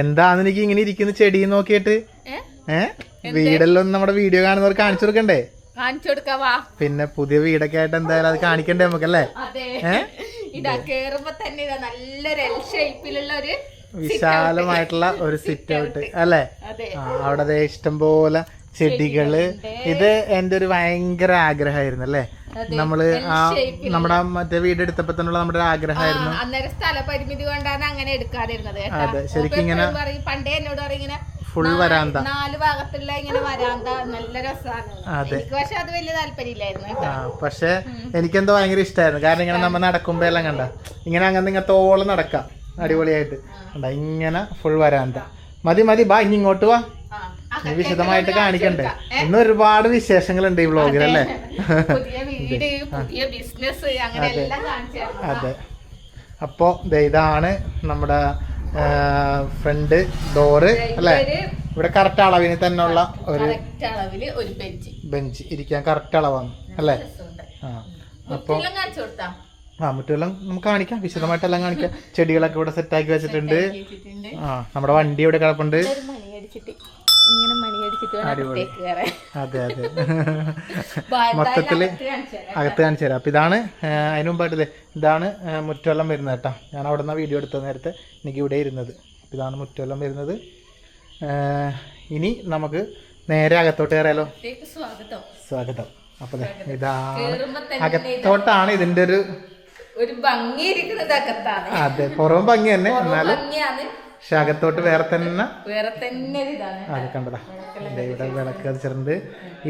എന്താന്ന് എനിക്ക് ഇങ്ങനെ ഇരിക്കുന്ന ചെടി നോക്കിയിട്ട്. ഏ? ഏ? വീടെല്ലാം നമ്മുടെ വീഡിയോ കാണുന്നവർ കാണിച്ചു കൊടുക്കണ്ടേ? കാണിച്ചു കൊടുക്കാവാ പിന്നെ പുതിയ വീടൊക്കെ ആയിട്ട് എന്തായാലും അത് കാണിക്കണ്ടേ നമുക്കല്ലേ? ഇതാ കേറുമ്പോ തന്നെ ഇതാ നല്ലൊരു എൽ ഷേപ്പിലുള്ള ഒരു വിശാലമായിട്ടുള്ള ഒരു സിറ്റ് ഔട്ട് അല്ലേ? അവിടെ ഇഷ്ടം ഇഷ്ടംപോലെ ചെടികൾ. ഇത് എന്റെ ഒരു ഭയങ്കര ആഗ്രഹമായിരുന്നു അല്ലേ? നമ്മൾ ആ നമ്മുടെ മറ്റേ വീട് എടുത്തപ്പോ തന്നെയുള്ള നമ്മുടെ ഒരു ആഗ്രഹമായിരുന്നു. അന്നേരം സ്ഥല പരിമിതി കൊണ്ടാണ് അങ്ങനെ എടുക്കാതിരുന്നത് അതെ, ശരിക്കും ഇങ്ങനെ പണ്ടേ എന്നോട് പറയും ഇങ്ങനെ ഫുൾ വരാന്ത. നാല് ഭാഗത്തുള്ള ഇങ്ങനെ വരാന്ത നല്ല രസമാണ്. എനിക്ക് പക്ഷെ അത് വലിയ താല്പര്യമില്ലായിരുന്നു പക്ഷെ എനിക്കെന്തോ ഭയങ്കര ഇഷ്ടമായിരുന്നു കാരണം ഇങ്ങനെ നമ്മൾ നടക്കുമ്പോ എല്ലാം കണ്ട. ഇങ്ങനെ അങ്ങനെ ഇങ്ങത്തോളം നടക്കാം. അടിപൊളിയായിട്ട്. ഇങ്ങനെ ഫുൾ വരാന്ത. മതി മതി ബാ ഇനി ഇങ്ങോട്ട് വാ. നീ വിശദമായിട്ട് കാണിക്കണ്ടേ? ഇന്ന് ഒരുപാട് വിശേഷങ്ങളുണ്ട് ഈ വ്ളോഗിൽ അല്ലേ? അതെ. അപ്പോ ഇതാണ് നമ്മുടെ ഫ്രണ്ട് ഡോറ് അല്ലെ? ഇവിടെ കറക്റ്റ് അളവിന് തന്നെ ഉള്ള ഒരു ബെഞ്ച് ബെഞ്ച് ഇരിക്കാൻ കറക്റ്റ് അളവാണ് അല്ലേ? ആ. അപ്പോൾ ആ മറ്റെല്ലാം നമുക്ക് കാണിക്കാം. വിശദമായിട്ടെല്ലാം കാണിക്കാം. ചെടികളൊക്കെ ഇവിടെ സെറ്റാക്കി വെച്ചിട്ടുണ്ട്. വെച്ചിട്ടുണ്ട്. ആ നമ്മുടെ വണ്ടി ഇവിടെ കിടപ്പുണ്ട്. ഇങ്ങനെ മണി അടിച്ചിട്ട് വേണം അടിപൊളി. അകത്തേക്ക് കയറാൻ. അതെ അതെ. മൊത്തത്തിൽ അകത്ത് കാണിച്ചു തരാം. അപ്പം ഇതാണ് അതിനു മുമ്പായിട്ട് ഇതാണ് മുറ്റവെള്ളം വരുന്നത് കേട്ടോ. ഞാൻ അവിടെ നിന്ന് വീഡിയോ എടുത്ത നേരത്തെ എനിക്ക് ഇവിടെ ഇരുന്നത്. അപ്പം ഇതാണ് മുറ്റവെള്ളം വരുന്നത്. ഇനി നമുക്ക് നേരെ അകത്തോട്ട് കയറിയാലോ? സ്വാഗതം. സ്വാഗതം. അപ്പോൾ ഇതാ ഇതാണ് അകത്തോട്ടാണ് ഇതിന്റെ ഒരു ഒരു ഭംഗി ഇരിക്കുന്നത് അകത്താണ്. അതെ പുറവും ഭംഗി തന്നെ എന്നാലും ഭംഗിയാണ്. പക്ഷെ അകത്തോട്ട് വേറെ തന്നെ വേറെ തന്നെ അത് കണ്ടതാ ഇവിടെ വിളക്ക് കത്തിച്ചിട്ടുണ്ട്.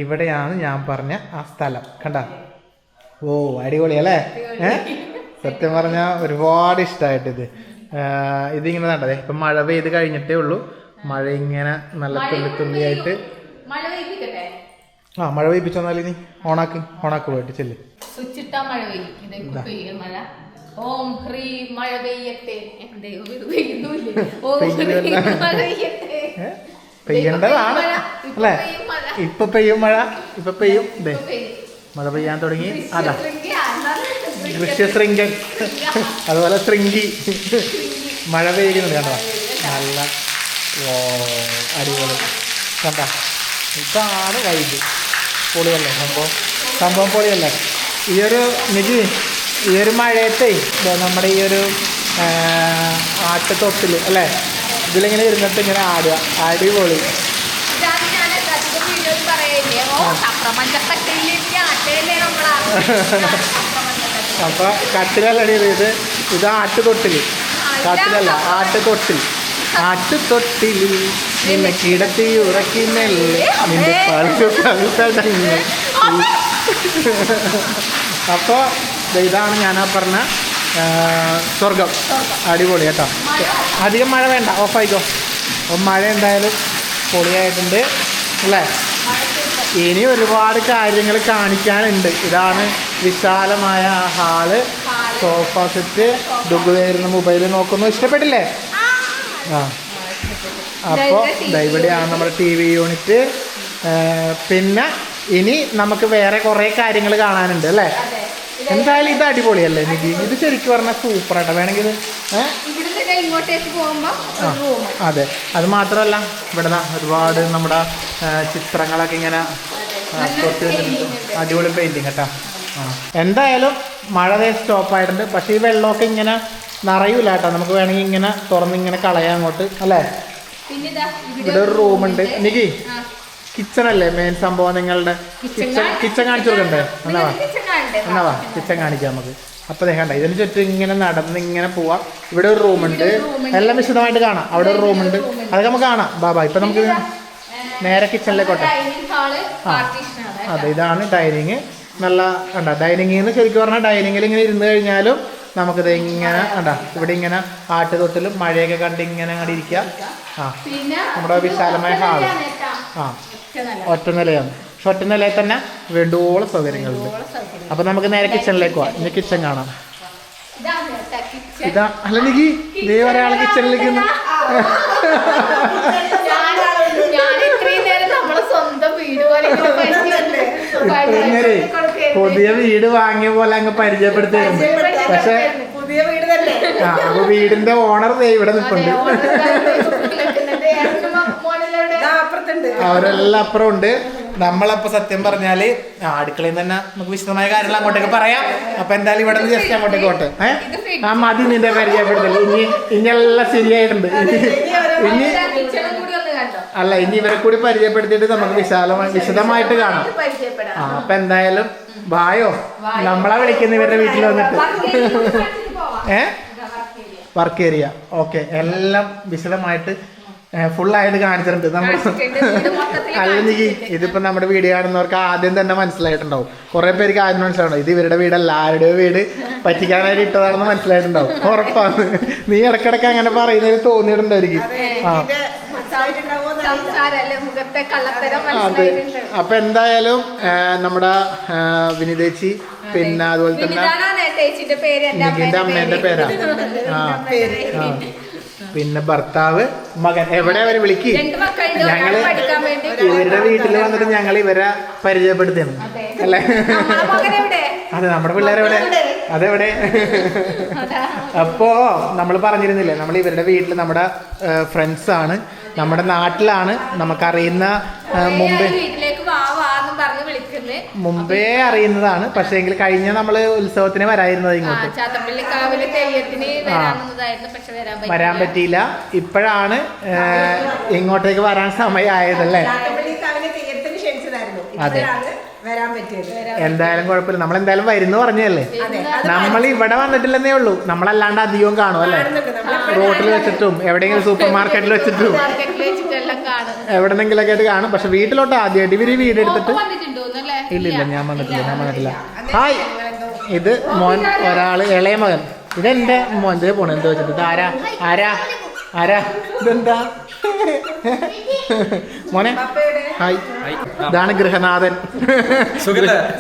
ഇവിടെയാണ് ഞാൻ പറഞ്ഞ ആ സ്ഥലം. കണ്ട? ഓ അടിപൊളി അല്ലേ? സത്യം പറഞ്ഞ ഒരുപാട് ഇഷ്ടമായിട്ട് ഇത്. ഇതിങ്ങനെ കണ്ടതേ ഇപ്പം മഴ പെയ്ത് കഴിഞ്ഞിട്ടേ ഉള്ളൂ. മഴ ഇങ്ങനെ നല്ല തുള്ളി തുള്ളിയായിട്ട് ആ മഴ പെയ്പ്പിച്ചു വന്നാൽ ഇനി? ഓണാക്ക് ഓണാക്ക് പോയിട്ട് ചെല്ലു. സ്വിച്ച് മഴ പെയ്യും. മഴ. ഓം ഹ്രീ മഴ പെയ്യട്ടെ എന്തേ ഇത് പെയ്യുന്നില്ലേ ഓം ഹ്രീ മഴ പെയ്യട്ടെ ഏ? പെയ്യേണ്ടതാണ്. മഴ, ഇപ്പൊ അല്ലേ? പെയ്യും മഴ. ഇപ്പൊ പെയ്യും മഴ. ഇപ്പൊ പെയ്യും. ദേ മഴ പെയ്യാൻ തുടങ്ങി. അതാ. ദൃശ്യശൃംഗൻ. അതുപോലെ ശൃംഗി. മഴ പെയ്യുന്നത് കണ്ടോ? നല്ല ഓ അടിപൊളി. കണ്ട? ഇതാണ് കഴിഞ്ഞു പൊളിയല്ലേ? സംഭവം. സംഭവം പൊളിയല്ലേ? ഈ ഒരു നിധി ഈ ഒരു മഴയത്തെ നമ്മുടെ ഈ ഒരു ആട്ടത്തൊപ്പിൽ അല്ലേ? ഇതിലിങ്ങനെ ഇരുന്നിട്ട് ഇങ്ങനെ ആടുക. അടിപൊളി. ഇതാണ് ഞാൻ അധികം വീഡിയോയിൽ പറയില്ലേ? ഓ സപ്രപഞ്ചത്തട്ടിലേക്ക് ആട്ടയില്ലേ നമ്മളാ സപ്രപഞ്ചത്തട്ട്. അപ്പൊ കട്ടിലല്ലടി ഇത്. ഇത് ആട്ടുതൊട്ടിൽ കട്ടിലല്ല ആട്ടുതൊട്ടിൽ ആട്ടുതൊട്ടിൽ നിന്നെ കിടത്തി ഉറക്കി മെല്ലെ നിന്റെ പഴുത്തു അപ്പോൾ ഇതാണ് ഞാൻ ആ പറഞ്ഞ സ്വർഗം അടിപൊളി കേട്ടോ. അധികം മഴ വേണ്ട ഓഫായിക്കോ. അപ്പം മഴ എന്തായാലും പൊളിയായിട്ടുണ്ട് അല്ലേ? ഇനി ഒരുപാട് കാര്യങ്ങൾ കാണിക്കാനുണ്ട്. ഇതാണ് വിശാലമായ ഹാൾ. Sofa set. ദുഃഖമായിരുന്ന മൊബൈൽ നോക്കുന്നു. ഇഷ്ടപ്പെട്ടില്ലേ? ആ. അപ്പോൾ ഇവിടെയാണ് നമ്മുടെ ടി വി യൂണിറ്റ്. പിന്നെ ഇനി നമുക്ക് വേറെ കുറേ കാര്യങ്ങൾ കാണാനുണ്ട് അല്ലേ? എന്തായാലും ഇത് അടിപൊളിയല്ലേ നിധി? ഇത് ശരിക്കും പറഞ്ഞാൽ സൂപ്പറാട്ടോ വേണമെങ്കിൽ അതെ. അത് മാത്രമല്ല ഇവിടെ ഒരുപാട് നമ്മുടെ ചിത്രങ്ങളൊക്കെ ഇങ്ങനെ അടിപൊളി പെയിന്റിങ് കേട്ടോ. എന്തായാലും മഴ സ്റ്റോപ്പ് ആയിട്ടുണ്ട്. പക്ഷേ ഈ വെള്ളമൊക്കെ ഇങ്ങനെ നിറയൂല കേട്ടോ. നമുക്ക് വേണമെങ്കിൽ ഇങ്ങനെ തുറന്ന് ഇങ്ങനെ കളയാം അങ്ങോട്ട് അല്ലേ? ഇവിടെ ഒരു റൂമുണ്ട് എനിക്ക്. കിച്ചൺ അല്ലേ മെയിൻ സംഭവം നിങ്ങളുടെ? കിച്ചൺ കിച്ചൺ കാണിച്ചു കൊടുക്കണ്ടേ? എന്നാ എന്നാ വാ കിച്ചൺ കാണിക്കാം നമുക്ക്. അപ്പൊ ദേഹണ്ട ഇതിന് ചുറ്റും ഇങ്ങനെ നടന്ന് ഇങ്ങനെ പോവാം. ഇവിടെ ഒരു റൂമുണ്ട് എല്ലാം വിശദമായിട്ട് കാണാം. അവിടെ ഒരു റൂമുണ്ട് അതൊക്കെ നമുക്ക് കാണാം. ബാബാ ഇപ്പൊ നമുക്ക് നേരെ കിച്ചണിലേക്കോട്ടെ ആ. അതെ ഇതാണ് ഡൈനിങ് നല്ല കണ്ട ഡൈനിങ്ങിൽ നിന്ന് ശരിക്കും പറഞ്ഞാൽ ഡൈനിങ്ങിൽ ഇങ്ങനെ ഇരുന്ന് കഴിഞ്ഞാലും നമുക്കിത് ഇങ്ങനെ കണ്ട ഇവിടെ ഇങ്ങനെ ആട്ടുതൊട്ടിലും മഴയൊക്കെ കണ്ട് ഇങ്ങനെ അങ്ങോട്ട് ഇരിക്കുക ആ നമ്മുടെ വിശാലമായ ഹാൾ ആ. ഒറ്റ നിലയാണ് പക്ഷെ ഒറ്റ നിലയിൽ തന്നെ വേണ്ടുവോളം സൗകര്യങ്ങളുണ്ട്. അപ്പൊ നമുക്ക് നേരെ കിച്ചണിലേക്ക് പോവാം. ഇനി കിച്ചൺ കാണാം. ഇതാ അല്ല നിക്ക് ദൈവ ഒരാൾ കിച്ചണിലേക്ക് പുതിയ വീട് വാങ്ങിയ പോലെ അങ്ങ് പരിചയപ്പെടുത്തിയിരുന്നു. പക്ഷെ പുതിയ വീട് തന്നെ. ആ അപ്പൊ വീടിന്റെ ഓണർ ദേ ഇവിടെ നിൽപ്പുണ്ട് അവരെല്ലാം അപ്പുറം ഉണ്ട് നമ്മളപ്പോ സത്യം പറഞ്ഞാൽ അടുക്കളയിൽ തന്നെ നമുക്ക് വിശദമായ കാര്യങ്ങൾ അങ്ങോട്ടേക്ക് പറയാം. അപ്പൊ എന്തായാലും ഇവിടെ നിന്ന് ജസ്റ്റ് അങ്ങോട്ടേക്ക് പോട്ടെ. ഏഹ് ആ മതി നിന്റെ പരിചയപ്പെടുത്തൽ ഇനി ഇനി എല്ലാം ശരിയായിട്ടുണ്ട്. ഇനി അല്ല ഇനി ഇവരെ കൂടി പരിചയപ്പെടുത്തിയിട്ട് നമുക്ക് വിശാലമായി വിശദമായിട്ട് കാണാം. ആ അപ്പൊ എന്തായാലും വായോ? നമ്മളെ വിളിക്കുന്ന ഇവരുടെ വീട്ടിൽ വന്നിട്ട്. ഏ? Work area. ഓക്കെ എല്ലാം വിശദമായിട്ട് ഫുൾ ആയിട്ട് കാണിച്ചിട്ടുണ്ട്. നമ്മൾ അല്ലെങ്കിൽ ഇതിപ്പോ നമ്മുടെ വീഡിയോ കാണുന്നവർക്ക് ആദ്യം തന്നെ മനസ്സിലായിട്ടുണ്ടാവും. കുറെ പേർക്ക് ആദ്യം മനസ്സിലാവണം ഇത് ഇവരുടെ വീടല്ല ആരുടെയോ വീട് പറ്റിക്കാനായിട്ട് ഇട്ടതാണെന്ന് മനസ്സിലായിട്ടുണ്ടാവും. ഉറപ്പാണ്. നീ ഇടക്കിടക്ക് അങ്ങനെ പറയുന്നതിൽ തോന്നിയിട്ടുണ്ടായിരിക്കും. ആ. അതെ അപ്പൊ എന്തായാലും നമ്മുടെ വിനിതേച്ചി പിന്നെ അതുപോലെ തന്നെ അമ്മേന്റെ പേരാ. ആ. ആ. പിന്നെ ഭർത്താവ് മകൻ. എവിടെ അവർ വിളിക്ക്? ഞങ്ങൾ ഇവരുടെ വീട്ടിൽ വന്നിട്ട് ഞങ്ങൾ ഇവരെ പരിചയപ്പെടുത്തുന്നു അല്ലേ? അതെ നമ്മുടെ പിള്ളേരെവിടെ അതെവിടെ? അപ്പോ നമ്മൾ പറഞ്ഞിരുന്നില്ലേ നമ്മൾ ഇവരുടെ വീട്ടിൽ നമ്മുടെ ഫ്രണ്ട്സ് ആണ്. നമ്മുടെ നാട്ടിലാണ് നമുക്കറിയുന്ന ആ, മുമ്പേ അറിയുന്നതാണ്. പക്ഷേ എങ്കിൽ കഴിഞ്ഞ നമ്മൾ ഉത്സവത്തിന് വരായിരുന്നത് ആ ഇങ്ങോട്ട്. ചാത്തപ്പള്ളിക്കാവിൽ തെയ്യത്തിന് വരാമെന്നതായിരുന്നു പക്ഷെ വരാൻ പറ്റില്ല വരാൻ പറ്റിയില്ല. ഇപ്പോഴാണ് ഇങ്ങോട്ടേക്ക് വരാൻ സമയമായതല്ലേ അതെ. ഇപ്പോഴാണ് വരാൻ പറ്റിയത്. എന്തായാലും കുഴപ്പമില്ല. നമ്മൾ എന്തായാലും വരുന്നു പറഞ്ഞല്ലേ? നമ്മൾ ഇവിടെ വന്നിട്ടില്ലെന്നേ ഉള്ളൂ. നമ്മളല്ലാണ്ട് അധികവും കാണും അല്ലേ? റോട്ടിൽ വെച്ചിട്ടും എവിടെയെങ്കിലും സൂപ്പർ മാർക്കറ്റിൽ വെച്ചിട്ടും. എവിടെന്നെങ്കിലൊക്കെ ആയിട്ട് കാണും. പക്ഷെ വീട്ടിലോട്ട് ആദ്യമായിട്ട് ഇവർ വീടെടുത്തിട്ട് വീട് എടുത്തിട്ട് വന്നിട്ടുണ്ടോന്നല്ലേ ഇല്ല ഇല്ല ഞാൻ വന്നിട്ടില്ല ഞാൻ വന്നിട്ടില്ല. ഹായ്. ഇത് മോൻ ഒരാൾ ഇളയ മകൻ. ഇതെന്റെ മോന്റെ പോണ് പോണു എന്താ വെച്ചിട്ട്. ഇത് ആരാ? ആരാ? ആരാ? ഇതെന്താ? മോനെ ഹായ്. ഇതാണ് ഗൃഹനാഥൻ.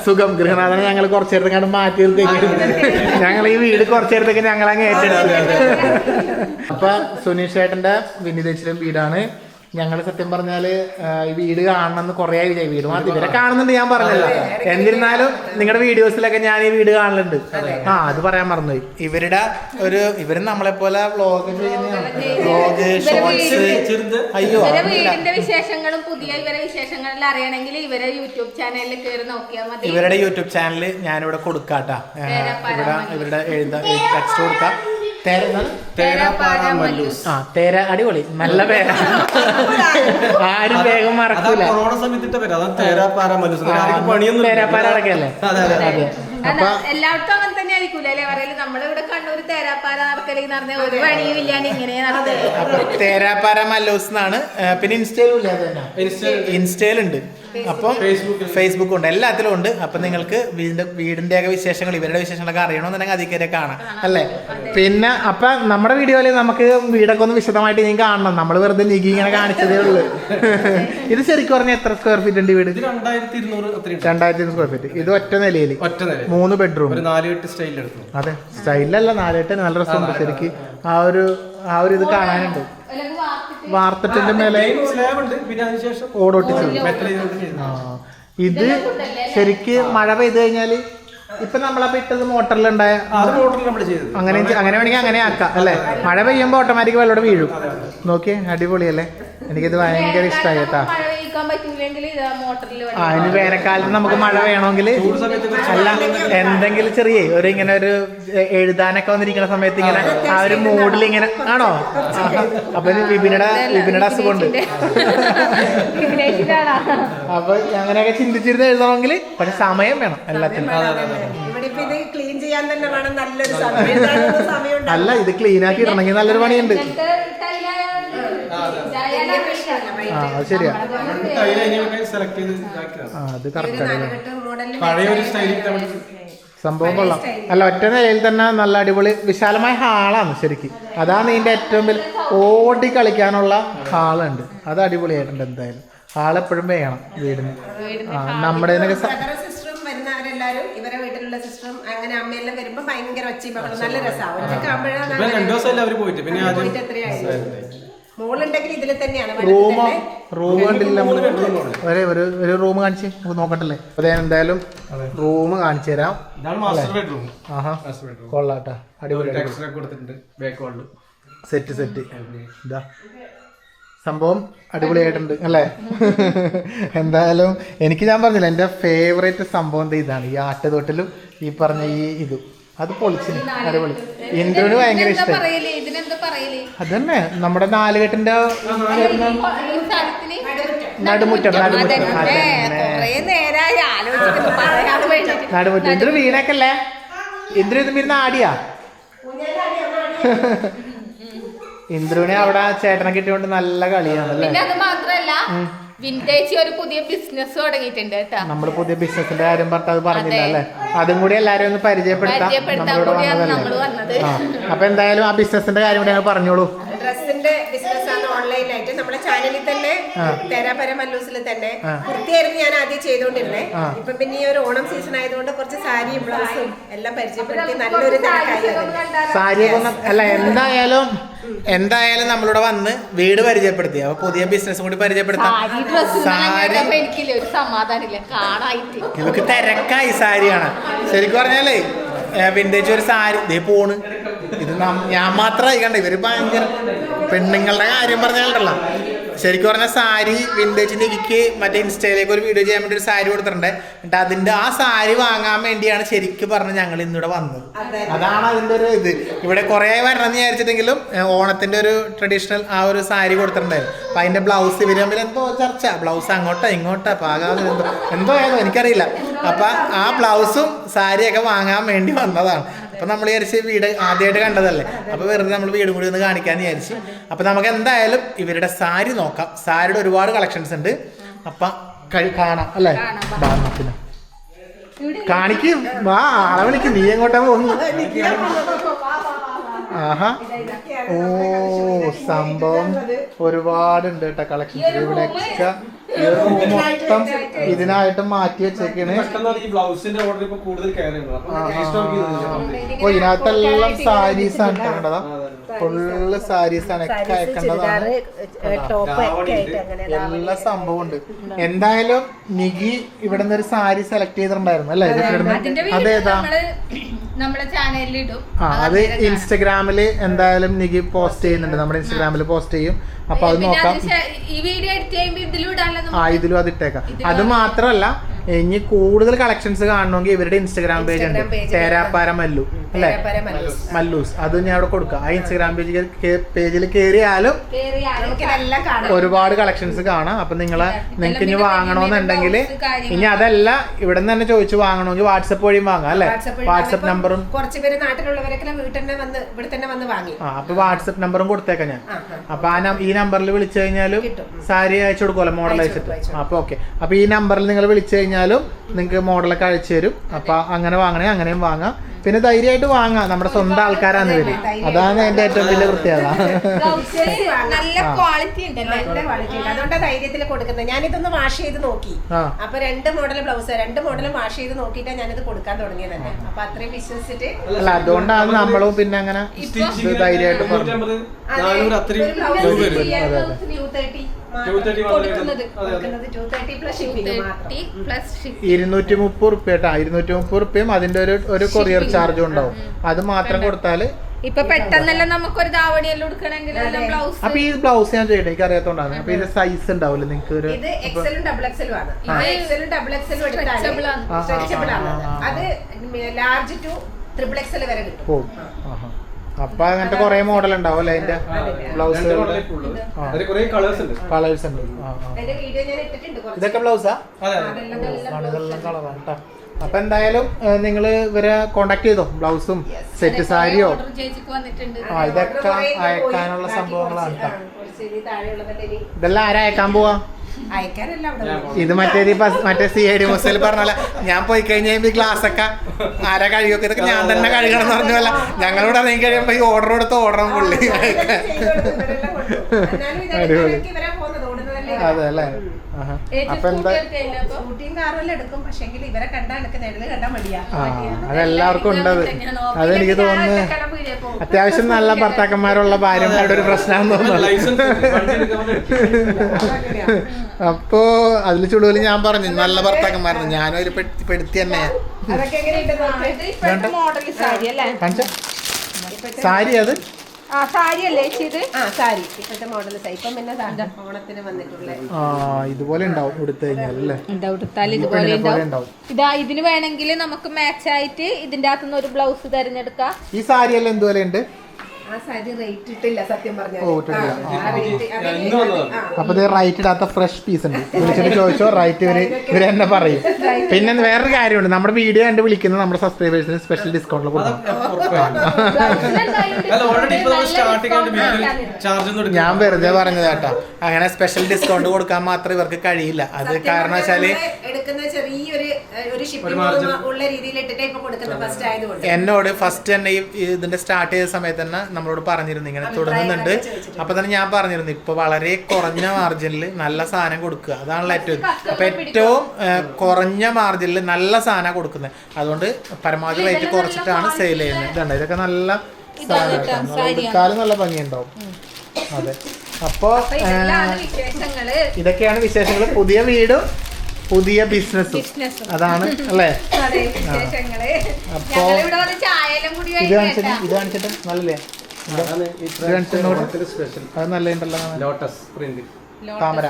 സുഖം ഗൃഹനാഥനെ ഞങ്ങൾ കുറച്ചു നേരത്തേക്കാണ്ട് മാറ്റി നിർത്തേക്ക് ഞങ്ങൾ ഈ വീട് കുറച്ചു നേരത്തേക്ക് ഞങ്ങൾ അങ്ങ് ഏറ്റെടുത്തു അപ്പൊ സുനീഷ് ചേട്ടന്റെ വിനിതേച്ചിലും വീടാണ്. ഞങ്ങൾ സത്യം പറഞ്ഞാൽ ഈ വീട് കാണണമെന്ന് കുറേ വിചാരിച്ചു വീട് മാത്രം ഇവരെ കാണുന്നുണ്ട് ഞാൻ പറഞ്ഞല്ലോ. എന്നിരുന്നാലും നിങ്ങളുടെ വീഡിയോസിലൊക്കെ ഞാൻ ഈ വീട് കാണലുണ്ട്. ആ അത് പറയാൻ മറന്നുപോയി. ഇവരുടെ ഒരു ഇവർ നമ്മളെ പോലെ വ്ലോഗ് വ്ലോഗ് ഷോർട്സ് അയ്യോ ഇവരെ വീടിന്റെ വിശേഷങ്ങളും പുതിയ ഇവരെ വിശേഷങ്ങളിൽ അറിയണമെങ്കിൽ ഇവരെ യൂട്യൂബ് ചാനലിൽ കയറി നോക്കിയാൽ മതി. ഇവരുടെ യൂട്യൂബ് ചാനൽ ഞാനിവിടെ കൊടുക്കാട്ടാ. ഇവിടെ ഇവരുടെ എഴുതാ ടെക്സ്റ്റ് കൊടുക്കാം. തേര. ആ തേര അടിപൊളി. നല്ല പേര. ആരും വേഗം മറക്കൂല. കൊറോണ പേര്. തേരാപ്പാര മല്ലൂസ്. അടക്കല്ലേ എല്ലായിടത്തും അങ്ങനെ തന്നെ ആയിരിക്കൂല? അല്ലേ? പറയൽ നമ്മളിവിടെ കണ്ണൂർ തേരാപ്പാറ നടക്കലെന്ന് പറഞ്ഞ ഒരു പണിയും ഇല്ലാണ്ട് ഇങ്ങനെ നടക്കൽ. തേരാപ്പാറ മല്ലൂസ് എന്നാണ്. പിന്നെ ഇൻസ്റ്റയിലും ഇല്ല ഇൻസ്റ്റയിലുണ്ട്. അപ്പം ഫേസ്ബുക്കിൽ. ഫേസ്ബുക്ക് ഉണ്ട് എല്ലാത്തിലും ഉണ്ട്. അപ്പൊ നിങ്ങൾക്ക് വീടിന്റെ വീടിന്റെ ഒക്കെ വിശേഷങ്ങൾ ഇവരുടെ വിശേഷങ്ങളൊക്കെ അറിയണമെന്നുണ്ടെങ്കിൽ അതിൽ കയറി കാണാം അല്ലേ? പിന്നെ അപ്പൊ നമ്മുടെ വീഡിയോയിൽ നമുക്ക് വീടൊക്കെ ഒന്ന് വിശദമായിട്ട് ഇനി കാണണം. നമ്മൾ വെറുതെ നികി ഇങ്ങനെ കാണിച്ചതേ ഉള്ളൂ. ഇത് ശരിക്കും പറഞ്ഞാൽ എത്ര സ്ക്വയർ ഫീറ്റ് ഉണ്ട് വീട്? ഇത് രണ്ടായിരത്തി ഇരുന്നൂറ് സ്ക്വയർ ഫീറ്റ് ഇത് ഒറ്റ നിലയിൽ ഒറ്റ നില മൂന്ന് ബെഡ്റൂം നാല് അതെ. സ്റ്റൈലല്ല നാലേട്ട് നല്ല രസമുണ്ട് ശരിക്ക്. ആ ഒരു ആ ഒരു ഇത് കാണാനുണ്ട്. വാർത്തട്ടിന്റെ മേലെ പിന്നെ അതിനുശേഷം ഓടൊട്ടിച്ചു ഇത് ശരിക്ക് മഴ പെയ്ത് കഴിഞ്ഞാൽ ഇപ്പൊ നമ്മളപ്പോ ഇട്ടത് മോട്ടറിലുണ്ടായ അങ്ങനെ അങ്ങനെ വേണമെങ്കിൽ അങ്ങനെ ആക്കാം അല്ലെ? മഴ പെയ്യുമ്പോ ഓട്ടോമാറ്റിക് വെള്ളം വീഴും. നോക്കിയേ അടിപൊളിയല്ലേ? എനിക്കിത് ഭയങ്കര ഇഷ്ടമായി കേട്ടാ. പറ്റൂലെങ്കിൽ ഇത് മോട്ടറിൽ ആ ഇനി വേനൽക്കാലത്ത് നമുക്ക് മഴ വേണമെങ്കിൽ അല്ല എന്തെങ്കിലും ചെറിയ ഒരു ഇങ്ങനെ ഒരു എഴുതാനൊക്കെ വന്നിരിക്കുന്ന സമയത്ത് ഇങ്ങനെ ആ ഒരു മൂഡിൽ ഇങ്ങനെ ആണോ. അപ്പൊ വിപിനയുടെ വിപിനയുടെ അസുഖമുണ്ട്. അപ്പൊ അങ്ങനെയൊക്കെ ചിന്തിച്ചിരുന്ന് എഴുതണമെങ്കിൽ പക്ഷെ സമയം വേണം എല്ലാത്തിനും. ക്ലീൻ ചെയ്യാൻ തന്നെ വേണം. നല്ലൊരു സമയം. അല്ല ഇത് ക്ലീൻ ആക്കി ഇടണമെങ്കിൽ നല്ലൊരു പണിയുണ്ട്. ആ അത് ശരിയാ. ആ അത് സംഭവം കൊള്ളാം. അല്ല ഒറ്റ നിലയിൽ തന്നെ നല്ല അടിപൊളി വിശാലമായ ഹാളാണ് ശരിക്കും. അതാണ് ഇതിന്റെ ഏറ്റവും വലിയ ഓടി കളിക്കാനുള്ള ഹാളുണ്ട്. അത് അടിപൊളിയായിട്ടുണ്ട് എന്തായാലും. ഹാൾ എപ്പോഴും വേണം വീടിന്. ആ നമ്മുടെ ഇവരെ വീട്ടിലുള്ള സിസ്റ്ററും അങ്ങനെ അമ്മയെല്ലാം വരുമ്പോ ഭയങ്കര ഒച്ചയും നല്ല രസമാണ്. പോയിട്ട്? പിന്നെ റൂമോ റൂം കണ്ടില്ല ഒരേ ഒരു ഒരു റൂം കാണിച്ച്. നമുക്ക് നോക്കട്ടല്ലേ? അതെ എന്തായാലും റൂം കാണിച്ചു തരാം. ഇതാണ് മാസ്റ്റർ ബെഡ്റൂം ആഹാ. മാസ്റ്റർ ബെഡ്റൂം കൊള്ളാട്ടാ. അടിപൊളി സെറ്റ് സെറ്റ്. ഇതാ. സംഭവം അടിപൊളിയായിട്ടുണ്ട്. അല്ലേ? എന്തായാലും എനിക്ക് ഞാൻ പറഞ്ഞില്ല എന്റെ ഫേവറേറ്റ് സംഭവം ദേ ഇതാണ്. ഈ ആട്ടുതൊട്ടിലും ഈ പറഞ്ഞ ഈ ഇതും. അത് പൊളിച്ചിന് അടിപൊളി. ഇന്ദ്രന് ഭയങ്കര ഇതിനെന്താ ഇഷ്ടം അതന്നെ. നമ്മുടെ നാലുകെട്ടിന്റെ നടുമുറ്റം. നടുമുറ്റം ഇന്ദ്ര വീണേക്കല്ലേ? ഇന്ദ്ര ഇത് ഇരുന്ന് ആടിയാ? ഇന്ദ്രുവിനെ അവിടെ ചേട്ടനെ കിട്ടിയോണ്ട് നല്ല കളിയാണല്ലേ? പിന്നെ അത് മാത്രല്ല വിന്റേജ് ഒരു പുതിയ ബിസിനസ് തുടങ്ങിയിട്ടുണ്ട് കേട്ടോ. നമ്മൾ പുതിയ ബിസിനസിന്റെ കാര്യം പറഞ്ഞത് അത് പറഞ്ഞില്ല അല്ലേ? അതും കൂടി എല്ലാരും ഒന്ന് പരിചയപ്പെടുത്താം. കൂടിയാണ് വന്നതല്ലേ? അപ്പൊ എന്തായാലും ആ ബിസിനസിന്റെ കാര്യം കൂടി ഞങ്ങൾ പറഞ്ഞോളൂ. ഡ്രസ്സിന്റെ ബിസിനസ് ആണ് ഓൺലൈനായിട്ട് നമ്മുടെ ചാനലിൽ തന്നെ തേരാപര മല്ലൂസിൽ തന്നെ കുർത്തിയായിരുന്നു ഞാൻ ആദ്യം ചെയ്തുകൊണ്ടിരുന്നത് ഇപ്പൊ പിന്നെ ഈ ഒരു ഓണം സീസൺ ആയതുകൊണ്ട് കുറച്ച് സാരിയും ബ്ലൗസും എല്ലാം പരിചയപ്പെടുത്തി നല്ലൊരു തിരക്കായി. സാരി അല്ല എന്തായാലും എന്തായാലും നമ്മളിവിടെ വന്ന് വീട് പരിചയപ്പെടുത്തി. അപ്പൊ പുതിയ ബിസിനസ് കൂടി പരിചയപ്പെടുത്താം. ഇവക്ക് തിരക്കായി സാരിയാണ്. ശരിക്കും പറഞ്ഞാലേ വിന്റേജ് ഒരു സാരി. ദേ പോണ്. ഇത് ഞാൻ മാത്രമായി കണ്ട ഇവർ ഭയങ്കര പെണ്ണുങ്ങളുടെ കാര്യം പറഞ്ഞാലുണ്ടല്ലോ. ശരിക്കും പറഞ്ഞാൽ സാരി വിന്റേജ് നികിക്ക് മറ്റേ ഇൻസ്റ്റയിലേക്ക് ഒരു വീഡിയോ ചെയ്യാൻ വേണ്ടി ഒരു സാരി കൊടുത്തിട്ടുണ്ട്. എന്നിട്ട് അതിന്റെ ആ സാരി വാങ്ങാൻ വേണ്ടിയാണ് ശരിക്കും പറഞ്ഞ് ഞങ്ങൾ ഇന്നിവിടെ വന്നത്. അതാണ് അതിന്റെ ഒരു ഇത്. ഇവിടെ കുറെ വരണം എന്ന് വിചാരിച്ചിട്ടെങ്കിലും ഓണത്തിന്റെ ഒരു ട്രഡീഷണൽ ആ ഒരു സാരി കൊടുത്തിട്ടുണ്ടായിരുന്നു അപ്പൊ അതിന്റെ ബ്ലൗസ് ഇവർ തമ്മിൽ എന്തോ ചർച്ച. ബ്ലൗസ് അങ്ങോട്ടാ ഇങ്ങോട്ടാ പാകാതെ എന്തോ എന്തോ ആയതോ എനിക്കറിയില്ല. അപ്പൊ ആ ബ്ലൗസും സാരിയൊക്കെ വാങ്ങാൻ വേണ്ടി വന്നതാണ്. അപ്പൊ നമ്മൾ വിചാരിച്ച് വീട് ആദ്യമായിട്ട് കണ്ടതല്ലേ? അപ്പൊ വെറുതെ നമ്മൾ വീടും കൂടി ഒന്ന് കാണിക്കാന്ന് വിചാരിച്ചു. അപ്പൊ നമുക്ക് എന്തായാലും ഇവരുടെ സാരി നോക്കാം. സാരിയുടെ ഒരുപാട് കളക്ഷൻസ് ഉണ്ട്. അപ്പൊ കാണാം അല്ലേ? പിന്നെ. കാണിക്കും. വാ ആളെ വിളിക്കും. നീ എങ്ങോട്ടാ പോകുന്നു ആഹാ. ഓ സംഭവം ഒരുപാടുണ്ട് കേട്ടോ കളക്ഷൻസ് ഇവിടെയൊക്കെ മൊത്തം ഇതിനായിട്ട് മാറ്റി വെച്ചേക്കാണ്. ഓ ഇതിനകത്തെല്ലാം സാരീസ് ആണ് കേട്ടതാ ഫുള്ള് സാരീസ് ആണ്. ഒക്കെ അയക്കേണ്ടതാണ് ടോപ്പ് ആയിട്ട് അങ്ങനെ എല്ലാ സംഭവം ഉണ്ട്. എന്തായാലും നിഗി ഇവിടെ നിന്ന് ഒരു സാരി സെലക്ട് ചെയ്തിട്ടുണ്ടായിരുന്നു അല്ലേ? ഇത് അതേതാ? നമ്മുടെ ചാനലിൽ ഇടും. ആ അത് ഇൻസ്റ്റഗ്രാമിൽ എന്തായാലും നികി പോസ്റ്റ് ചെയ്യുന്നുണ്ട്. നമ്മുടെ ഇൻസ്റ്റഗ്രാമിൽ പോസ്റ്റ് ചെയ്യും. അപ്പൊ അത് നോക്കാം. ഈ വീഡിയോ എഡിറ്റ് ചെയ്യുമ്പോൾ ഇതിലും ഇടാനുള്ള ആ ഇതിലും അത് ഇട്ടേക്കാം. അത് മാത്രമല്ല ഇനി കൂടുതൽ കളക്ഷൻസ് കാണണമെങ്കിൽ ഇവരുടെ ഇൻസ്റ്റാഗ്രാം പേജ് ഉണ്ട്. തേരാപ്പാര മല്ലു അല്ലേ? മല്ലൂസ്. അത് ഞാൻ അവിടെ കൊടുക്കാം. ആ ഇൻസ്റ്റാഗ്രാം പേജ് പേജിൽ കയറിയാലും ഒരുപാട് കളക്ഷൻസ് കാണാം. അപ്പൊ നിങ്ങളെ നിങ്ങൾക്ക് ഇനി വാങ്ങണമെന്നുണ്ടെങ്കിൽ ഇനി അതല്ല ഇവിടെ നിന്ന് തന്നെ ചോദിച്ചു വാങ്ങണമെങ്കിൽ വാട്സപ്പ് വഴിയും വാങ്ങാം അല്ലേ? വാട്സപ്പ് നമ്പറും കുറച്ച് പേര് നാട്ടിലുള്ളവരൊക്കെ വീട്ടിൽ തന്നെ വന്ന് ഇവിടെ തന്നെ വന്ന് വാങ്ങി. ആ അപ്പൊ വാട്സപ്പ് നമ്പറും കൊടുത്തേക്കാം ഞാൻ. അപ്പൊ ആ ഈ നമ്പറിൽ വിളിച്ചു കഴിഞ്ഞാലും. സാരി അയച്ചു കൊടുക്കുമല്ലോ മോഡൽ അയച്ചു അയച്ചിട്ട്. അപ്പൊ ഓക്കെ അപ്പൊ ഈ നമ്പറിൽ നിങ്ങൾ വിളിച്ചു കഴിഞ്ഞാലും നിങ്ങൾക്ക് മോഡലൊക്കെ അയച്ചു തരും അപ്പം അങ്ങനെ വാങ്ങണേ അങ്ങനെയും വാങ്ങാം. പിന്നെ ധൈര്യമായിട്ട് വാങ്ങാം. നമ്മുടെ സ്വന്തം ആൾക്കാരാണ് ഇവർ അതാണ് എന്റെ ഏറ്റവും വലിയ പ്രത്യേകത നല്ല ക്വാളിറ്റി ഉണ്ടല്ലേ നല്ല ക്വാളിറ്റി ഉണ്ട്. അതുകൊണ്ടാണ് ധൈര്യത്തിൽ കൊടുക്കുന്നത്. ഞാനിതൊന്ന് വാഷ് ചെയ്ത് നോക്കി. അപ്പൊ രണ്ട് മോഡൽ ബ്ലൗസ് രണ്ട് മോഡലും വാഷ് ചെയ്ത് നോക്കിയിട്ടാണ് ഞാനിത് കൊടുക്കാൻ തുടങ്ങിയത് തന്നെ അപ്പൊ അത്രയും വിശ്വസിച്ചിട്ട് അല്ല അതുകൊണ്ടാണ് നമ്മളും പിന്നെ അങ്ങനെ ധൈര്യമായിട്ട് പറഞ്ഞു നൂറ്റമ്പത് നാനൂറ് അത്രയും ഒരു blouse രൂപ വരും. ചെയ്യാൻ അതെ, blouse 230 230 കൊടുക്കുന്നത്. അതെ, അതെ. കൊടുക്കുന്നത് 230 plus shipping മാത്രം. പ്ലസ് ഇരുന്നൂറ്റി മുപ്പത് റുപ്യ കേട്ടാ. ഇരുന്നൂറ്റി മുപ്പത് റുപ്യയും അതിന്റെ ഒരു ഒരു കൊറിയർ ചാർജും ഉണ്ടാവും. അത് മാത്രം കൊടുത്താൽ ഇപ്പൊ പെട്ടെന്നെല്ലാം നമുക്കൊരു എല്ലാം എടുക്കണമെങ്കിൽ ബ്ലൗസ് അപ്പൊ ഈ ബ്ലൗസ് ഞാൻ ചെയ്യട്ടെ എനിക്ക് അറിയാത്തോണ്ടാണ്. അപ്പൊ ഇതിന്റെ സൈസ് ഉണ്ടാവില്ല നിങ്ങൾക്ക് ഒരു ഇത് എക്സലും ഡബിൾ എക്സലും ആണ്. എക്സലും ഡബിൾ എക്സലും ആണ്. സ്ട്രെച്ചബിൾ. അത് ലാർജ് ടു ട്രിപ്പിൾ എക്സൽ വരെ കിട്ടും. അപ്പൊ അങ്ങനത്തെ കൊറേ മോഡൽ ഉണ്ടാവും അല്ലെ അതിന്റെ ബ്ലൗസ് കളേഴ്സ് ഉണ്ട്. കളേഴ്സ് ഉണ്ട്. ആ, ആ. വീഡിയോ ഞാൻ ഇട്ടിട്ടുണ്ട് കുറച്ച്. ഇതൊക്കെ ബ്ലൗസാ ഇതെല്ലാം കളറാണ് കേട്ടോ അപ്പൊ എന്തായാലും നിങ്ങൾ ഇവരെ കോണ്ടാക്ട് ചെയ്തോ? ബ്ലൗസും സെറ്റ് സാരിയോ? ഓർഡർ ആ ഇതൊക്കെ അയക്കാനുള്ള സംഭവങ്ങളാണ് ഇതെല്ലാം ആരാ അയക്കാൻ പോവാ? ഇത് മറ്റേ ഈ മറ്റേ സി ഐ ഡി ബസ്സിൽ പറഞ്ഞല്ല ഞാൻ പോയി കഴിഞ്ഞാൽ ഈ ഗ്ലാസ് ഒക്കെ ആരാ കഴുകിയൊക്കെ ഇതൊക്കെ ഞാൻ തന്നെ കഴുകണം എന്ന് പറഞ്ഞല്ല ഞങ്ങളിവിടെ ഇറങ്ങി കഴിയുമ്പോ ഈ ഓർഡർ കൊടുത്ത് ഓർഡറും പുള്ളി. അടിപൊളി. അതെ അല്ലേ? അപ്പൊ എന്താ? സ്കൂട്ടിയും എടുക്കും. പക്ഷെങ്കിൽ ഇവരെ കണ്ടാ എനിക്ക് നിഴൽ കണ്ടാ മടിയാ. അതെല്ലാവർക്കും അതെനിക്ക് തോന്നുന്നു അത്യാവശ്യം നല്ല ഭർത്താക്കന്മാരുള്ള ഭാര്യമാരുടെ ഒരു പ്രശ്നമാണെന്ന് തോന്നുന്നു. അപ്പോ അതിൽ ചുടുവിൽ ഞാൻ പറഞ്ഞു നല്ല ഭർത്താക്കന്മാരാണ്. ഞാനും അതിൽ പെടുത്തി തന്നെ. സാരി അത്? ആ സാരി അല്ലേ ചേച്ചി ഇത്? ആ സാരി. ഇപ്പോഴത്തെ മോഡൽ ഇപ്പം പിന്നെ ദാ ഓണത്തിന് വന്നിട്ടുള്ള. ആ ഇതുപോലെ ഉണ്ടാവും എടുത്തു കഴിഞ്ഞാൽ അല്ലേ? ഉടുത്താൽ ഇതുപോലെ ഉണ്ടാവും. ഇതാ ഇതിന് വേണമെങ്കിൽ നമുക്ക് മാച്ച് ആയിട്ട് ഇതിന്റെ അകത്തുനിന്ന് ഒരു ബ്ലൗസ് തിരഞ്ഞെടുക്കാം. ഈ സാരി എല്ലാം എന്തുപോലെ ഉണ്ട്? അപ്പൊ ഇത് റൈറ്റ് ഇടാത്ത ഫ്രഷ് പീസ് ഉണ്ട്. വിളിച്ചിട്ട് ചോദിച്ചോ റൈറ്റ് ഇവർ ഇവർ തന്നെ പറയും. പിന്നെ വേറൊരു കാര്യമുണ്ട്. നമ്മുടെ വീഡിയോ കണ്ട് വിളിക്കുന്ന നമ്മുടെ സബ്സ്ക്രൈബേഴ്സിന് സ്പെഷ്യൽ ഡിസ്കൗണ്ട് കൊടുക്കും ഞാൻ വെറുതെ പറഞ്ഞത് കേട്ടോ. അങ്ങനെ സ്പെഷ്യൽ ഡിസ്കൗണ്ട് കൊടുക്കാൻ മാത്രം ഇവർക്ക് കഴിയില്ല. അത് കാരണവശാൽ ചെറിയൊരു ഒരു ഷിപ്പിംഗ് ഉള്ള രീതിയിൽ ഇട്ടിട്ടേ ഇപ്പൊ കൊടുക്കുന്നത് ഫസ്റ്റ് ആയതുകൊണ്ട്. എന്നോട് ഫസ്റ്റ് തന്നെ ഈ ഇതിന്റെ സ്റ്റാർട്ട് ചെയ്ത സമയത്ത് തന്നെ നമ്മളോട് പറഞ്ഞിരുന്നു ഇങ്ങനെ തുടങ്ങുന്നുണ്ട് അപ്പൊ തന്നെ ഞാൻ പറഞ്ഞിരുന്നു ഇപ്പൊ വളരെ കുറഞ്ഞ മാർജിനിൽ നല്ല സാധനം കൊടുക്കുക. അതാണല്ലോ ഏറ്റവും അപ്പൊ ഏറ്റവും കുറഞ്ഞ മാർജിനിൽ നല്ല സാധനം കൊടുക്കുന്നത്. അതുകൊണ്ട് പരമാവധി റേറ്റ് കുറച്ചിട്ടാണ് സെയിൽ ചെയ്യുന്നത്. ഇതുണ്ട്. ഇതൊക്കെ നല്ല സാധനം നല്ല ഭംഗിയുണ്ടാവും. അതെ. അപ്പോ ഇതൊക്കെയാണ് വിശേഷങ്ങൾ. ഇതൊക്കെയാണ് വിശേഷങ്ങൾ പുതിയ വീടും പുതിയ ബിസിനസ്സും ബിസിനസ്സും അതാണ് അല്ലേ? അതെ വിശേഷങ്ങൾ. അപ്പോ ഇത് കാണിച്ചിട്ട് ഇത് കാണിച്ചിട്ട് നല്ലല്ലേ? സ്പെഷ്യൽ അത് നല്ല ഉണ്ടല്ലോ കാണാൻ. ലോട്ടസ് പ്രിന്റ് താമര.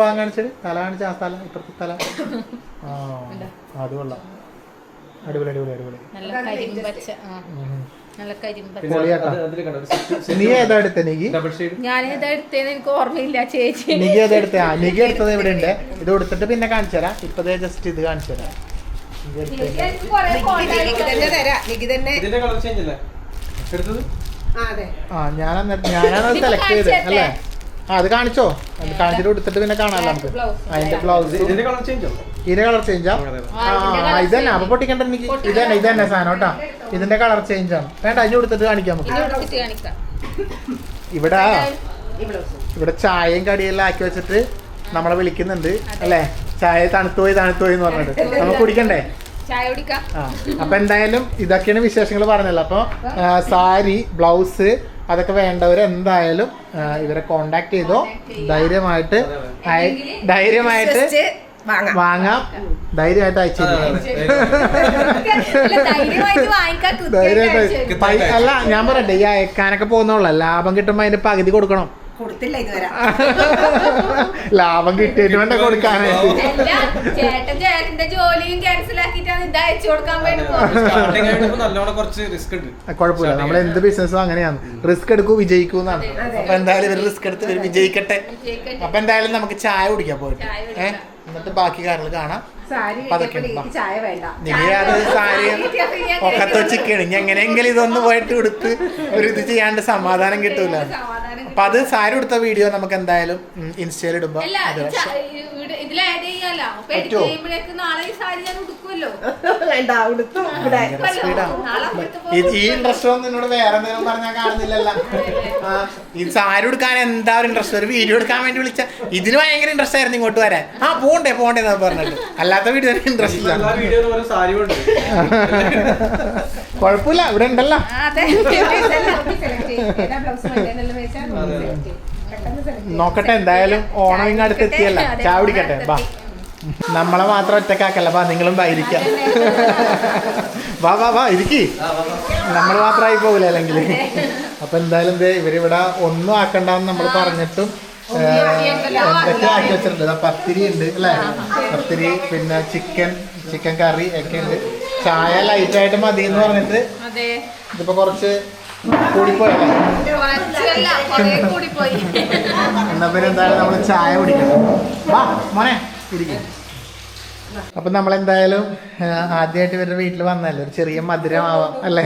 ഭാഗം തല കാണിച്ച ആ തല ഇപ്പുറത്തെ തല. ആ അത് കൊള്ളാം. അടിപൊളി അടിപൊളി അടിപൊളി. നല്ല നീ ഏതാ എടുത്ത നികി? ഞാൻ ഏതാ എടുത്തേന്ന് എനിക്ക് ഓർമ്മയില്ല ചേച്ചി. നികി ഏതാ എടുത്ത? ആ നികി എടുത്തത് ഇവിടെ ഉണ്ട് ഇത് കൊടുത്തിട്ട് പിന്നെ കാണിച്ചു തരാം. ഇപ്പതേ ജസ്റ്റ് ഇത് കാണിച്ചു തരാം. എടുത്തത്. എനിക്ക് കുറേ photo നിക്ക് തന്നെ തരാം. തന്നെ. ഇതിന്റെ കളർ ചേഞ്ച് അല്ലേ? എടുത്തത്? ആ ഞാൻ ഞാനാണ് സെലക്ട് ചെയ്ത് അല്ലേ? ആ അത് കാണിച്ചോ? അത് കാണിച്ചിട്ട് കൊടുത്തിട്ട് പിന്നെ കാണാമല്ലോ നമുക്ക്. അതിന്റെ ബ്ലൗസ് ഇതിന്റെ കളർ ചേഞ്ച് ഇതിന്റെ കളർ ചേഞ്ചാ ഇതന്നെ. അപ്പൊ പൊട്ടിക്കണ്ട എനിക്ക്. ഇതന്നെ ഇതന്നെ സാധനം കേട്ടാ. ഇതിന്റെ കളർ ചേഞ്ച് ആണ്. വേണ്ട അതിന് കൊടുത്തിട്ട് കാണിക്കാം നമുക്ക്. ഇനി എടുത്തിട്ട് കാണിക്കാം. ഇവിടെ ഇവിടെ ചായയും കടിയെല്ലാം ആക്കി വെച്ചിട്ട് നമ്മളെ വിളിക്കുന്നുണ്ട് അല്ലേ? ചായ തണുത്തുപോയി തണുത്തുപോയി എന്ന് പറഞ്ഞിട്ട്. നമുക്ക് കുടിക്കണ്ടേ? ചായ കുടിക്കാം. അപ്പൊ എന്തായാലും ഇതൊക്കെയാണ് വിശേഷങ്ങൾ പറഞ്ഞല്ലോ അപ്പൊ സാരി ബ്ലൗസ് അതൊക്കെ വേണ്ടവർ എന്തായാലും ഇവരെ കോണ്ടാക്ട് ചെയ്തോ. ധൈര്യമായിട്ട് ധൈര്യമായിട്ട് വാങ്ങാം. ധൈര്യമായിട്ട് അയച്ചു ധൈര്യമായിട്ട് അല്ല ഞാൻ പറയട്ടെ ഈ അയക്കാനൊക്കെ പോകുന്നുള്ള ലാഭം കിട്ടുമ്പോ അതിന്റെ പകുതി കൊടുക്കണം. കൊടുത്തില്ല ഇതുവരെ. ലാഭം കിട്ടിയിട്ട് വേണ്ട കൊടുക്കാനായിട്ട് ചേട്ടൻ ചേട്ടന്റെ ജോലിയും ക്യാൻസൽ ആക്കിയിട്ടാണ് ഇത് അയച്ചു കൊടുക്കാൻ വേണ്ടി കുഴപ്പമില്ല. നമ്മൾ എന്ത് ബിസിനസ്സും അങ്ങനെയാണ്. റിസ്ക് എടുക്കൂ വിജയിക്കൂ എന്നാണ് അപ്പൊ എന്തായാലും ഇവർ റിസ്ക് എടുത്ത് വിജയിക്കട്ടെ. അപ്പൊ എന്തായാലും നമുക്ക് ചായ കുടിക്കാൻ പോയിട്ട്. ഏഹ് എന്നിട്ട് ബാക്കി കാര്യങ്ങൾ കാണാം. അത് സാരി ഒക്കത്ത് വെച്ചിക്കാണ് ഇനി എങ്ങനെയെങ്കിലും ഇതൊന്ന് പോയിട്ട് എടുത്ത് ഒരു ഇത് ചെയ്യാണ്ട് സമാധാനം കിട്ടൂല. അപ്പൊ അത് സാരി എടുത്ത വീഡിയോ നമുക്ക് എന്തായാലും ഇൻസ്റ്റയിൽ ഇടുമ്പോ അല്ല ഈ ഉടുത്തു ഇൻട്രസ്റ്റ് ഒന്നും എന്നോട് വേറെ എന്തെങ്കിലും പറഞ്ഞാൽ കാണുന്നില്ലല്ലോ. ആ, ഈ സാരി എടുക്കാൻ എന്താ ഒരു ഇൻട്രസ്റ്റ് ഒരു വീഡിയോ എടുക്കാൻ വേണ്ടി വിളിച്ച ഇതിന് ഭയങ്കര ഇൻട്രസ്റ്റ് ആയിരുന്നു ഇങ്ങോട്ട് വരാൻ. ആ പോണ്ടേ പോണ്ടേ പറഞ്ഞിട്ട്. പറഞ്ഞിട്ട് അല്ലാത്ത വീഡിയോ ഇൻട്രസ്റ്റ് ഇപ്പൊ എല്ലാ ഇല്ല കുഴപ്പമില്ല ഇവിടെ ഉണ്ടല്ലോ. നോക്കട്ടെ എന്തായാലും ഓണം ഇങ്ങ് അടുത്ത് എത്തിയല്ല. അതെ, ചായ കുടിക്കട്ടെ ബാ നമ്മളെ മാത്രം ഒറ്റക്കാക്കല്ല ബാ നിങ്ങളും ബാ ഇരിക്കാം. വാ വാ വാ ഇരിക്കി. നമ്മൾ മാത്രമായി പോകില്ല അല്ലെങ്കിൽ? അപ്പൊ എന്തായാലും ദേ ഇവരിവിടെ ഒന്നും ആക്കണ്ടെന്ന് നമ്മൾ പറഞ്ഞിട്ടും എന്തൊക്കെ ആക്കി വെച്ചിട്ടുണ്ട്. പത്തിരി ഉണ്ട് അല്ലേ? പത്തിരി പിന്നെ ചിക്കൻ ചിക്കൻ കറി ഒക്കെ ഉണ്ട്. ചായ ലൈറ്റ് ആയിട്ട് മതി എന്ന് പറഞ്ഞിട്ട് ഇതിപ്പോ കുറച്ച് കൂടിപ്പോയല്ലേ? എന്നാ പിന്നെ എന്തായാലും നമ്മൾ ചായ കുടിക്കണം. വാ മോനെ ഇരിക്കും. അപ്പൊ നമ്മളെന്തായാലും ആദ്യമായിട്ട് ഇവരുടെ വീട്ടിൽ വന്നല്ലേ ഒരു ചെറിയ മധുരമാവാം അല്ലേ?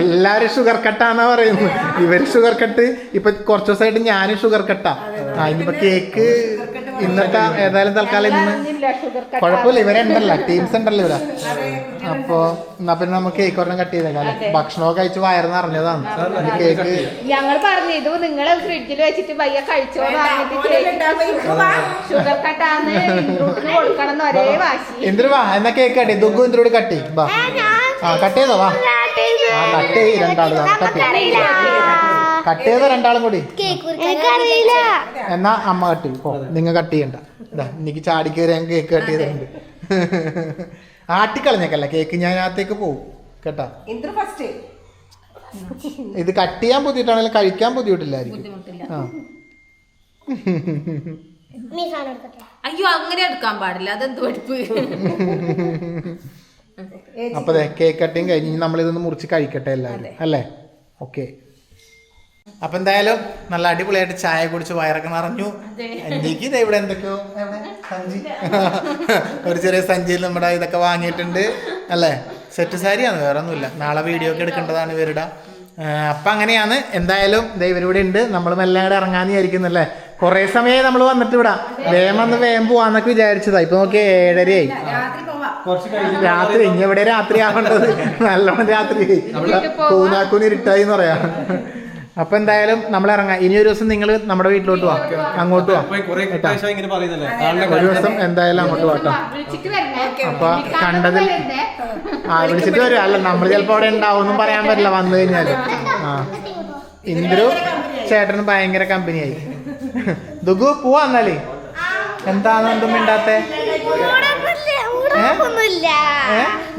എല്ലാരും ഷുഗർ കട്ടാന്നാ പറയുന്നത്. ഇവർ ഷുഗർ കട്ട് ഇപ്പൊ കുറച്ചു ദിവസമായിട്ട് ഞാനും ഷുഗർ കട്ടാ ആ. ഇനിയിപ്പോ കേക്ക് ഇന്നത്തെ ഏതായാലും തൽക്കാലം ഇന്ന് കുഴപ്പമില്ല ഇവരുണ്ടല്ല ടീംസ് ഉണ്ടല്ലോ ഇവരാ. അപ്പോ എന്നാ പിന്നെ നമുക്ക് കേക്ക് ഒരെണ്ണം കട്ട് ചെയ്തേക്കാം അല്ലേ? ഭക്ഷണമൊക്കെ കഴിച്ച് വയറുന്ന് അറിഞ്ഞതാണ് കേക്ക് ഞങ്ങൾ പറഞ്ഞു ഇത് നിങ്ങൾ ഫ്രിഡ്ജിൽ വെച്ചിട്ട് പയ്യ കഴിച്ചോ ഷുഗർ കട്ടാന്ന് ഇൻട്രൂട്ടിന് കൊടുക്കണം എന്ന് ഒരേ വാശി. എന്തൊരു വാ എന്നാ കേക്ക് കട്ടി ദുഃഖം എന്തിനോട് കട്ടി വാ ആ കട്ട് ചെയ്തോ? വാ. ആ കട്ട് ചെയ്ത് രണ്ടാളും കട്ട് കട്ട് ചെയ്ത രണ്ടാളും കൂടി? എനിക്കറിയില്ല എന്നാ അമ്മ കട്ട് ചെയ്യും. പോ നിങ്ങൾ കട്ട് ചെയ്യണ്ട. ഇതാ എനിക്ക് ചാടി കയറി ഞാൻ കേക്ക് കട്ട് ചെയ്തിട്ടുണ്ട്. ആട്ടിക്കളഞ്ഞേക്കല്ല കേക്ക്? ഞാൻ അകത്തേക്ക് പോവും. കേട്ടാ? ഇത് കട്ട് ചെയ്യാൻ ബുദ്ധിമുട്ടാണെങ്കിലും കഴിക്കാൻ ബുദ്ധിമുട്ടില്ലായിരിക്കും. ആ. അയ്യോ അങ്ങനെ എടുക്കാൻ പാടില്ല. അതെന്ത് അപ്പൊ കേക്ക് കട്ടിങ് കഴിഞ്ഞ് നമ്മൾ നമ്മളിതൊന്ന് മുറിച്ച് കഴിക്കട്ടെ എല്ലാവരും. അല്ലേ? ഓക്കെ. അപ്പൊ എന്തായാലും നല്ല അടിപൊളിയായിട്ട് ചായ കുടിച്ച് വയറൊക്കെ നിറഞ്ഞു. എനിക്ക് ഇത് ഇവിടെ എന്തൊക്കെയോ? എവിടെ? സഞ്ചി. ഒരു ചെറിയ സഞ്ചിയിൽ നമ്മുടെ ഇതൊക്കെ വാങ്ങിയിട്ടുണ്ട്. അല്ലേ? സെറ്റ് സാരിയാണ് വേറെ ഒന്നുമില്ല നാളെ വീഡിയോ ഒക്കെ എടുക്കേണ്ടതാണ് ഇവരുടെ. അപ്പൊ അങ്ങനെയാണ്. എന്തായാലും ദേ ഇവരിവിടെ ഉണ്ട്. നമ്മൾ കൂടെ ഇറങ്ങാന്ന് വിചാരിക്കുന്നല്ലേ കുറേ സമയമായി നമ്മൾ വന്നിട്ട് ഇവിടെ. വേഗം വന്ന് വേഗം പോവാന്നൊക്കെ വിചാരിച്ചതാ. ഇപ്പൊ നോക്കി ഏഴരയായി. രാത്രി ഇനി എവിടെ രാത്രി ആവേണ്ടത്? നല്ലോണം രാത്രി. കൂനാക്കൂന് ഇരുട്ടായി എന്ന് പറയാ. അപ്പൊ എന്തായാലും നമ്മൾ ഇറങ്ങാം ഇനി ഒരു ദിവസം നിങ്ങൾ നമ്മുടെ വീട്ടിലോട്ട് വാ. അങ്ങോട്ട് വാ. ഒരു ദിവസം എന്തായാലും അങ്ങോട്ട് വാട്ടോ അപ്പൊ കണ്ടതിൽ ആ വിളിച്ചിട്ട് വരും അല്ല നമ്മൾ ചിലപ്പോ അവിടെ ഉണ്ടാവും പറയാൻ പറ്റില്ല വന്നു കഴിഞ്ഞാൽ. ആ. ഇന്ദ്രു ചേട്ടന് ഭയങ്കര കമ്പനിയായി. ദുഗു പോവാ എന്നാലേ. എന്താണ് എന്തും മിണ്ടാത്തെ?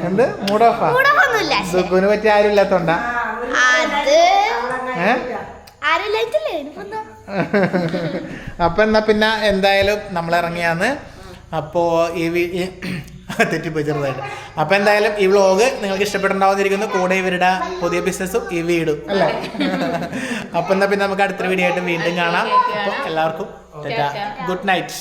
എന്ത്? മൂഡ് ഓഫാ പറ്റി ദുഗുവിന് പറ്റിയ ആരും ഇല്ലാത്തോണ്ടാ അത് ഏ ആരില്ലായിട്ടില്ലേ ഇനിയിപ്പോ എന്താ? അപ്പൊ എന്നാ പിന്നെ എന്തായാലും നമ്മൾ ഇറങ്ങിയാന്ന്. അപ്പോ ഈ തെറ്റിപ്പോയി ചെറുതായിട്ട്. അപ്പൊ എന്തായാലും ഈ വ്ളോഗ് നിങ്ങൾക്ക് ഇഷ്ടപ്പെട്ടുണ്ടാവുന്നിരിക്കുന്നു കൂടെ ഇവരുടെ പുതിയ ബിസിനസ്സും ഈ വീടും. അല്ലേ? അപ്പൊ എന്നാ പിന്നെ നമുക്ക് അടുത്തൊരു വീഡിയോ ആയിട്ട് വീണ്ടും കാണാം. അപ്പൊ എല്ലാവർക്കും ഗുഡ് നൈറ്റ്.